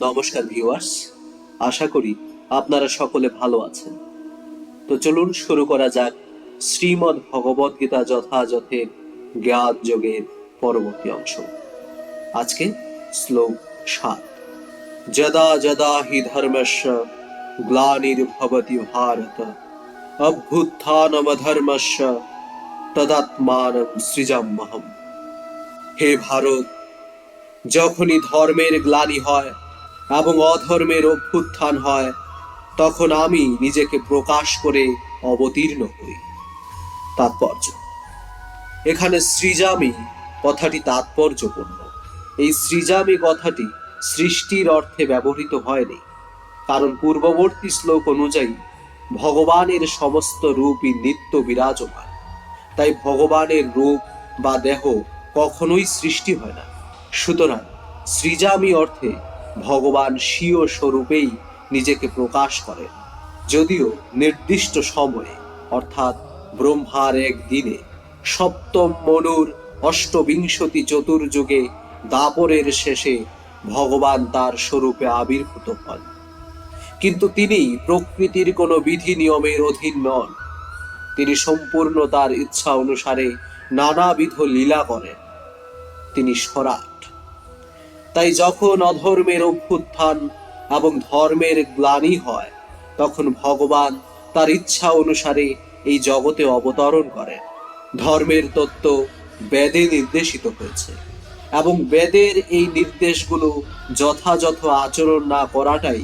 নমস্কার ভিউয়ার্স আশা করি আপনারা সকলে ভালো আছেন। তো চলুন শুরু করা যাক শ্রীমদ্ ভগবদ গীতা যথাযথের জ্ঞান যোগের পরবর্তী অংশ। আজকে শ্লোক সাত। যদা যদা হি ধর্মস্য গ্লানির্ভবতি ভারত অভ্যুত্থানমধর্মস্য তদাত্মানম সৃজাম্যহম। হে ভারত, যখনই ধর্মের গ্লানি হয় এবং অধর্মের অভ্যুত্থান হয়, তখন আমি নিজেকে প্রকাশ করে অবতীর্ণ হই। তাৎপর্য। এখানে সৃজামি কথাটি তাৎপর্যপূর্ণ। এই সৃজামি কথাটি সৃষ্টির অর্থে ব্যবহৃত হয়নি, কারণ পূর্ববর্তী শ্লোক অনুযায়ী ভগবানের সমস্ত রূপই নিত্য বিরাজমান। তাই ভগবানের রূপ বা দেহ কখনোই সৃষ্টি হয় না। সুতরাং সৃজামি অর্থে ভগবান স্বীয় স্বরূপেই নিজেকে প্রকাশ করেন। যদিও নির্দিষ্ট সময়ে, অর্থাৎ ব্রহ্মার এক দিনে, সপ্তম মনুর অষ্টবিংশতি চতুর্যুগে দাপরের শেষে ভগবান তার স্বরূপে আবির্ভূত হন। কিন্তু তিনি প্রকৃতির কোনো বিধি নিয়মের অধীন নন। তিনি সম্পূর্ণ তার ইচ্ছা অনুসারে নানাবিধ লীলা করেন। তিনি স্বরাট তাই যখন অধর্মের অভ্যুত্থান এবং ধর্মের গ্লানি হয়, তখন ভগবান তার ইচ্ছা অনুসারে এই জগতে অবতরণ করেন। ধর্মের তত্ত্ব বেদে নির্দেশিত হয়েছে এবং বেদের এই নির্দেশগুলো যথাযথ আচরণ না করাটাই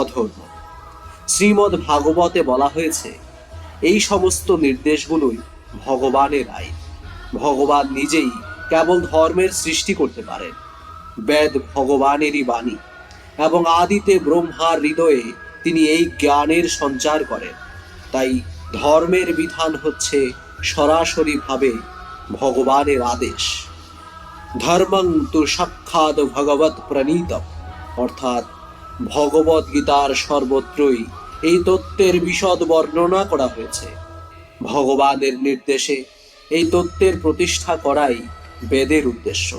অধর্ম। শ্রীমদ্ ভাগবতে বলা হয়েছে, এই সমস্ত নির্দেশগুলোই ভগবানের আইন। ভগবান নিজেই কেবল ধর্মের সৃষ্টি করতে পারেন। বেদ ভগবানেরই বাণী, এবং আদিতে ব্রহ্মার হৃদয়ে তিনি এই জ্ঞানের সঞ্চার করেন। তাই ধর্মের বিধান হচ্ছে সরাসরিভাবে ভগবানের আদেশ। ধর্মং তু সাক্ষাৎ ভগবত প্রণীত অর্থাৎ ভগবত গীতার সর্বত্রই এই তত্ত্বের বিশদ বর্ণনা করা হয়েছে। ভগবানের নির্দেশে এই তত্ত্বের প্রতিষ্ঠা করাই বেদের উদ্দেশ্য।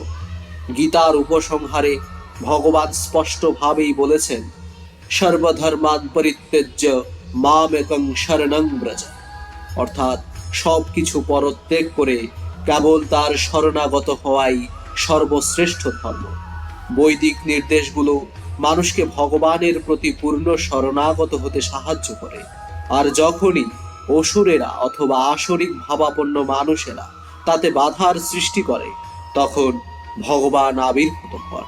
গীতার উপসংহারে ভগবান স্পষ্টভাবেই বলেছেন সর্বধর্মান পরিত্যজ্য মাম একং শরণং ব্রজ। অর্থাৎ সব কিছু পরত্যাগ করে কেবল তার শরণাগত হওয়াই সর্বশ্রেষ্ঠ ধর্ম। বৈদিক নির্দেশগুলো মানুষকে ভগবানের প্রতি পূর্ণ শরণাগত হতে সাহায্য করে। আর যখনই অসুরেরা অথবা আসরিক ভাবাপন্ন মানুষেরা তাতে বাধার সৃষ্টি করে, তখন ভগবান আবির্ভূত হন।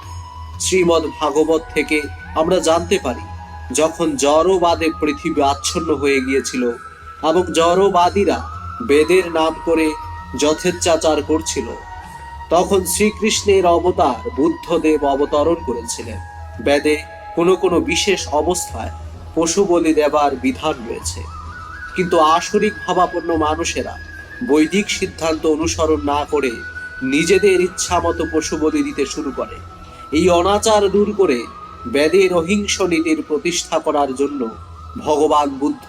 শ্রীমদ্ ভাগবত থেকে আমরা জানতে পারি, যখন জড়বাদে পৃথিবী আচ্ছন্ন হয়ে গিয়েছিল এবং জড়বাদীরা বেদের নাম করে যথেচ্ছাচার করছিল, তখন শ্রীকৃষ্ণের অবতার বুদ্ধদেব অবতরণ করেছিলেন। বেদে কোনো কোনো বিশেষ অবস্থায় পশু বলি দেবার বিধান রয়েছে। কিন্তু আসরিক ভাবাপন্ন মানুষেরা বৈদিক সিদ্ধান্ত অনুসরণ না করে নিজেদের ইচ্ছা মতো পশু বলি দিতে শুরু করে। এই অনাচার দূর করে বেদের অহিংস নীতির প্রতিষ্ঠা করার জন্য ভগবান বুদ্ধ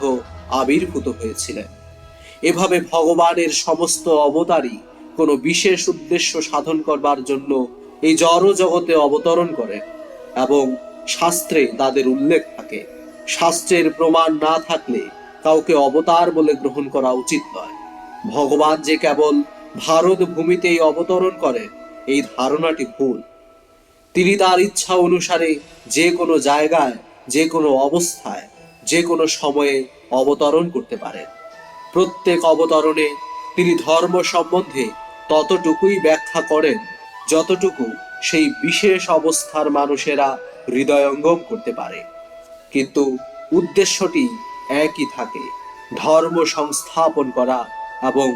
আবির্ভূত হয়েছিলেন। এভাবে ভগবানের সমস্ত অবতারই কোনো বিশেষ উদ্দেশ্য সাধন করবার জন্য এই জড় জগতে অবতরণ করেন এবং শাস্ত্রে তাদের উল্লেখ থাকে। শাস্ত্রের প্রমাণ না থাকলে কাউকে অবতার বলে গ্রহণ করা উচিত নয়। ভগবান যে কেবল ভারত ভূমিতেই অবতরণ করেন এই ধারণাটি ভুল। তিনি তার ইচ্ছা অনুসারে যে কোনো জায়গায়, যে কোনো অবস্থায়, যে কোনো সময়ে অবতরণ করতে পারেন। প্রত্যেক অবতরণে তিনি ধর্ম সম্বন্ধে ততটুকুই ব্যাখ্যা করেন, যতটুকু সেই বিশেষ অবস্থার মানুষেরা হৃদয়ঙ্গম করতে পারে। কিন্তু উদ্দেশ্যটি একই থাকে, ধর্ম সংস্থাপন করা এবং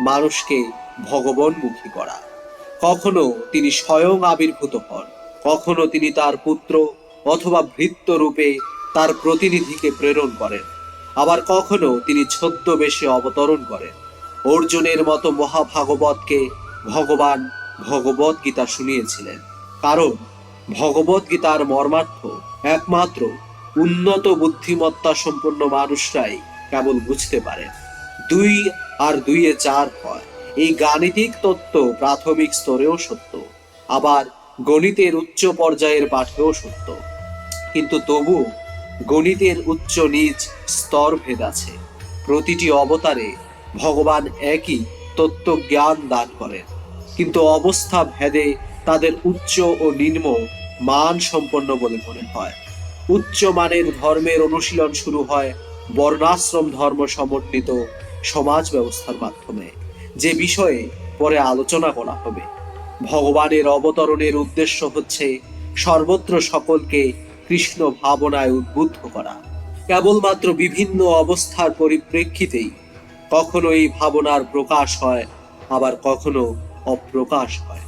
মানুষকে ভগবানমুখী করা। কখনো তিনি স্বয়ং আবির্ভূত হন, কখনো তিনি তার পুত্র অথবা ভৃত্য রূপে তার প্রতিনিধিকে প্রেরণ করেন। আবার কখনো তিনি ছদ্মবেশে অবতরণ করেন। অর্জুনের মতো মহাভাগবতকে ভগবান ভগবত গীতা শুনিয়েছিলেন। কারণ ভগবত গীতার মর্মার্থ একমাত্র উন্নত বুদ্ধিমত্তা সম্পন্ন মানুষরাই কেবল বুঝতে পারেন। দুই আর দুইয়ে চার হয়। এই গাণিতিক তত্ত্ব প্রাথমিক স্তরেও সত্য, আবার গণিতের উচ্চ পর্যায়ের পাঠেও সত্য। কিন্তু তবু গণিতের উচ্চ নিচ স্তর ভেদ আছে। প্রতিটি অবতারে ভগবান একই তত্ত্ব জ্ঞান দান করেন। কিন্তু অবস্থা ভেদে তাদের উচ্চ ও নিম্ন মান সম্পন্ন বলে মনে হয়। উচ্চ মানের ধর্মের অনুশীলন শুরু হয় বর্ণাশ্রম ধর্ম সমন্বিত সমাজ ব্যবস্থার মাধ্যমে। যে বিষয়ে পরে আলোচনা করা হবে। ভগবানের অবতরণের উদ্দেশ্য হচ্ছে সর্বত্র সকলকে কৃষ্ণ ভাবনায় উদ্বুদ্ধ করা। কেবলমাত্র বিভিন্ন অবস্থার পরিপ্রেক্ষিতেই কখনো এই ভাবনার প্রকাশ হয়, আবার কখনো অপ্রকাশ হয়।